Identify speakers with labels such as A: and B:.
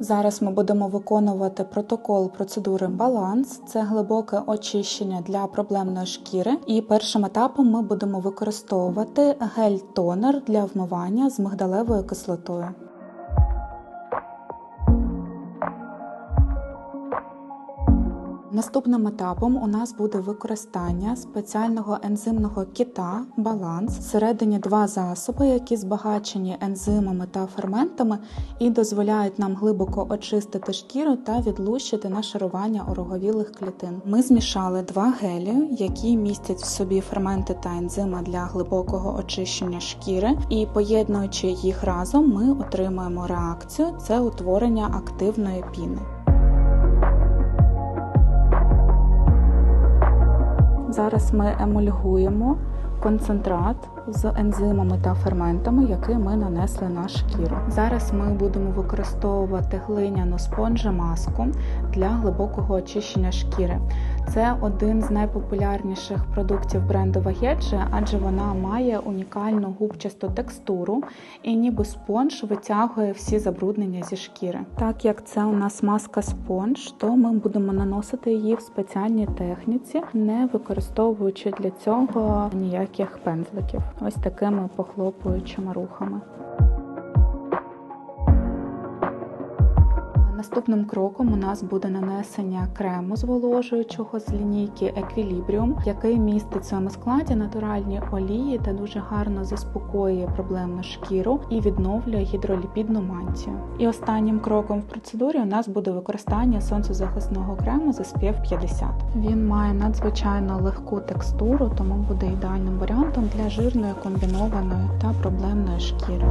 A: Зараз ми будемо виконувати протокол процедури баланс. Це глибоке очищення для проблемної шкіри. І першим етапом ми будемо використовувати гель-тонер для вмивання з мигдалевою кислотою. Наступним етапом у нас буде використання спеціального ензимного кита баланс. Всередині два засоби, які збагачені ензимами та ферментами і дозволяють нам глибоко очистити шкіру та відлущити нашарування ороговілих клітин. Ми змішали два гелі, які містять в собі ферменти та ензими для глибокого очищення шкіри, і поєднуючи їх разом, ми отримуємо реакцію це утворення активної піни. Зараз ми емульгуємо концентрат з ензимами та ферментами, які ми нанесли на шкіру. Зараз ми будемо використовувати глиняну спонжемаску для глибокого очищення шкіри. Це один з найпопулярніших продуктів бренду Вагеджі, адже вона має унікальну губчасту текстуру і ніби спонж витягує всі забруднення зі шкіри. Так як це у нас маска спонж, то ми будемо наносити її в спеціальній техніці, не використовуючи для цього ніяких пензликів. Ось такими похлопуючими рухами. Наступним кроком у нас буде нанесення крему зволожуючого з лінійки Equilibrium, який містить в своєму складі натуральні олії та дуже гарно заспокоює проблемну шкіру і відновлює гідроліпідну мантію. І останнім кроком в процедурі у нас буде використання сонцезахисного крему з SPF 50. Він має надзвичайно легку текстуру, тому буде ідеальним варіантом для жирної комбінованої та проблемної шкіри.